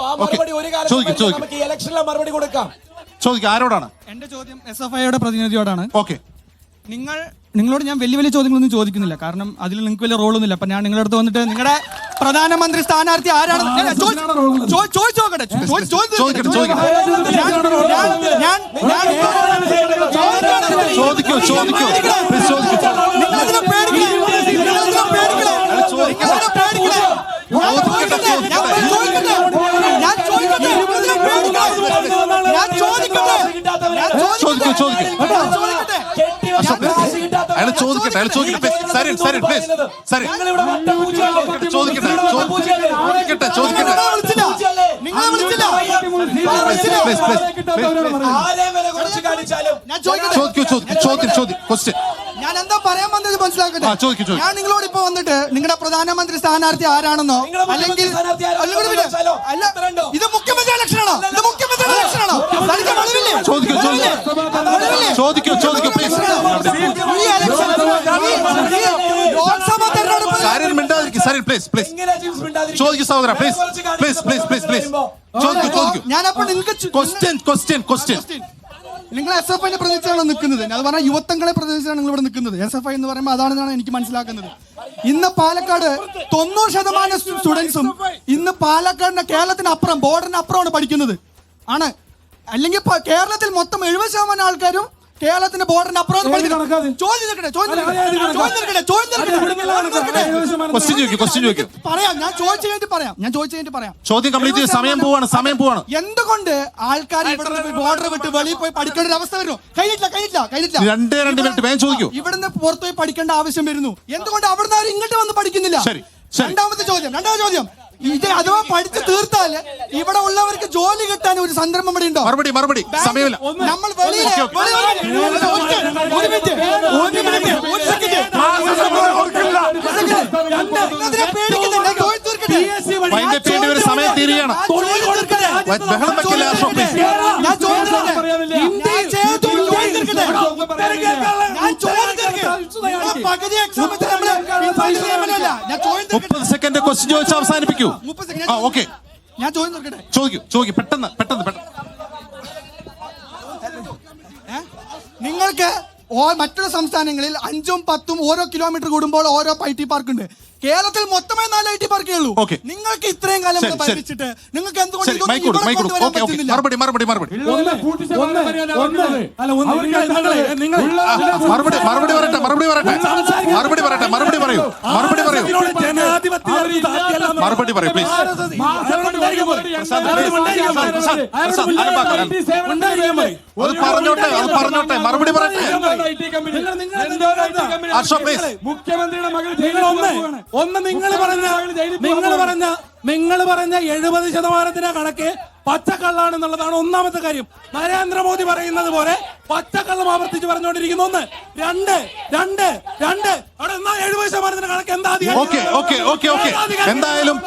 ആ മറുപടി ഒരു കാലത്ത് ചോദിക്കും, പറഞ്ഞാൽ ചോദിക്കും. നമുക്ക് ഈ ഇലക്ഷനിലെ മറുപടി കൊടുക്കാം. ആരോടാണ്? എന്റെ ചോദ്യം എസ് എഫ് ഐയുടെ പ്രതിനിധിയോടാണ്. ഓക്കെ. നിങ്ങൾ നിങ്ങളോട് ഞാൻ വലിയ വലിയ ചോദ്യങ്ങളൊന്നും ചോദിക്കുന്നില്ല. കാരണം അതിൽ നിങ്ങൾക്ക് വലിയ റോളൊന്നുമില്ല. അപ്പൊ ഞാൻ നിങ്ങളുടെ അടുത്ത് വന്നിട്ട് നിങ്ങളുടെ പ്രധാനമന്ത്രി സ്ഥാനാർത്ഥി ആരാണ്? ഞാൻ ചോദി- ചോ- ചോദിച്ചു നോക്കട്ടെ. ചോ- ചോദി- ചോദിച്ചു ചോദിക്കട്ടെ, ചോദിക്കട്ടെ. ഞാൻ- ഞാൻ- ഞാൻ- ഞാൻ- ചോദിക്കൂ ചോദിക്കൂ Please ചോദിക്കൂ നിങ്ങളതിനെ പേടിക്കണേ. നിങ്ങളതിനെ പേടിക്കണേ. നിങ്ങളതിനെ പേടിക്കണേ. അയാൾ ചോദിക്കട്ടെ? അയാൾ ചോദിക്കട്ടെ സരി സരി പ്ലീസ്. സരി ഞങ്ങളിവിടെ വട്ടപൂജയല്ലേ? ചോദിക്കട്ടെ? ചോദിക്കട്ടെ ചോദിക്കട്ടെ. ഞാൻ ചോദിക്കട്ടെ. ചോദിക്കൂ ചോദിക്കൂ. ചോദ്യം ചോദ്യം ക്വസ്റ്റ്യൻ ഞാൻ എന്താ പറയാൻ വന്നത് മനസ്സിലാക്കട്ടെ. ഞാൻ നിങ്ങളോട് ഇപ്പൊ വന്നിട്ട് നിങ്ങളുടെ പ്രധാനമന്ത്രി സ്ഥാനാർത്ഥി ആരാണെന്നോ അല്ലെങ്കിൽ? അല്ല? ഇത് മുഖ്യമന്ത്രി ചോദിക്കൂ ചോദിക്കൂ? ചോദിക്കൂ ചോദിക്കൂ പ്ലീസ് സരിൻ മിണ്ടാതിരിക്കും സരിൻ പ്ലീസ് പ്ലീസ് എങ്ങനെ ജിംസ് മിണ്ടാതിരിക്കും? ചോദിക്കൂ സഹോദര please please please please please ചോദിക്കൂ ചോദിക്കൂ നിങ്ങൾക്ക് ക്വസ്റ്റ്യൻ ക്വസ്റ്റ്യൻ ക്വസ്റ്റ്യൻ നിങ്ങൾ എസ് എഫ് ഐനെ പ്രതിനിധിച്ചാണ് നിൽക്കുന്നത്. അത് പറഞ്ഞാൽ യുവത്വങ്ങളെ പ്രതിനിധിച്ചാണ് നിങ്ങൾ ഇവിടെ നിൽക്കുന്നത്. എസ് എഫ് ഐ എന്ന് പറയുമ്പോൾ അതാണെന്നാണ് എനിക്ക് മനസ്സിലാക്കുന്നത്. ഇന്ന് പാലക്കാട് തൊണ്ണൂറ് ശതമാനം സ്റ്റുഡൻസും ഇന്ന് പാലക്കാടിന്റെ കേരളത്തിനപ്പുറം ബോർഡറിന് അപ്പുറമാണ് പഠിക്കുന്നത്. ആണ്. അല്ലെങ്കിൽ കേരളത്തിൽ മൊത്തം എഴുപത് ശതമാനം ആൾക്കാരും കേരളത്തിന്റെ ബോർഡറിന് അപ്പുറം പറയാം ഞാൻ ചോദിച്ചു കഴിഞ്ഞിട്ട് പറയാം. ഞാൻ ചോദിച്ചു കഴിഞ്ഞിട്ട് പറയാം. ചോദ്യം കംപ്ലീറ്റ് സമയം പോവാണ് സമയം പോവാണ്. എന്തുകൊണ്ട് ആൾക്കാർ ഇവിടെ ബോർഡർ വിട്ട് വെളിയിൽ പോയി പഠിക്കേണ്ട ഒരു അവസ്ഥ വരുന്നു. കഴിഞ്ഞില്ല കഴിഞ്ഞില്ല കഴിഞ്ഞില്ല രണ്ട് രണ്ട് മിനിറ്റ് വേഗം ചോദിക്കൂ. ഇവിടുന്ന് പുറത്തു പോയി പഠിക്കേണ്ട ആവശ്യം വരുന്നു. എന്തുകൊണ്ട് അവിടുന്ന് ആരും ഇങ്ങോട്ട് വന്ന് പഠിക്കുന്നില്ല. രണ്ടാമത്തെ ചോദ്യം രണ്ടാമത്തെ ചോദ്യം. ഇത് അഥവാ പഠിച്ചു തീർത്താൽ ഇവിടെ ഉള്ളവർക്ക് ജോലി കിട്ടാൻ ഒരു സംരംഭം ഇവിടെ ഉണ്ടോ? മറുപടി മറുപടി. സമയമില്ല. നമ്മൾ വെളിയിൽ ഓക്കേ, ഓക്കേ. വെളിയിൽ- ഒറ്റ- മുപ്പത് സെക്കൻഡ് ക്വസ്റ്റ്യൻ ചോദിച്ച് അവസാനിപ്പിക്കൂ. ആ ഓക്കെ. ഞാൻ ചോദിച്ചിരിക്കട്ടെ ചോദിക്കൂ ചോദിക്കൂ. പെട്ടെന്ന് പെട്ടെന്ന് പെട്ടെന്ന്. നിങ്ങൾക്ക് മറ്റുള്ള സംസ്ഥാനങ്ങളിൽ അഞ്ചും പത്തും ഓരോ കിലോമീറ്റർ കൂടുമ്പോൾ ഓരോ ഐ ടി പാർക്ക് ഉണ്ട്. കേരളത്തിൽ മൊത്തമായി നാല് ഐ ടി പാർക്കേ ഉള്ളൂ. നിങ്ങൾക്ക് ഇത്രയും കാലം. ഭരിച്ചിട്ട് നിങ്ങൾക്ക് എന്തുകൊണ്ട്? മറുപടി പറയൂ. മറുപടി പറയൂ പ്ലീസ് അത് പറഞ്ഞോട്ടെ അത് പറഞ്ഞോട്ടെ മറുപടി പറയട്ടെ അശോക് പ്ലീസ് മുഖ്യമന്ത്രിയുടെ മകൾ ഒന്ന് നിങ്ങൾ പറഞ്ഞ നിങ്ങൾ പറഞ്ഞ നിങ്ങൾ പറഞ്ഞ എഴുപത് ശതമാനത്തിന്റെ കണക്ക് പച്ചക്കള്ളാണെന്നുള്ളതാണ് ഒന്നാമത്തെ കാര്യം. നരേന്ദ്രമോദി പറയുന്നത് പോലെ പച്ചക്കള്ളം ആവർത്തിച്ച് പറഞ്ഞുകൊണ്ടിരിക്കുന്നു. ഒന്ന് രണ്ട് രണ്ട് രണ്ട്. അവിടെ എന്നാ എഴുപത് ശതമാനത്തിന് കണക്ക് എന്താ എന്തായാലും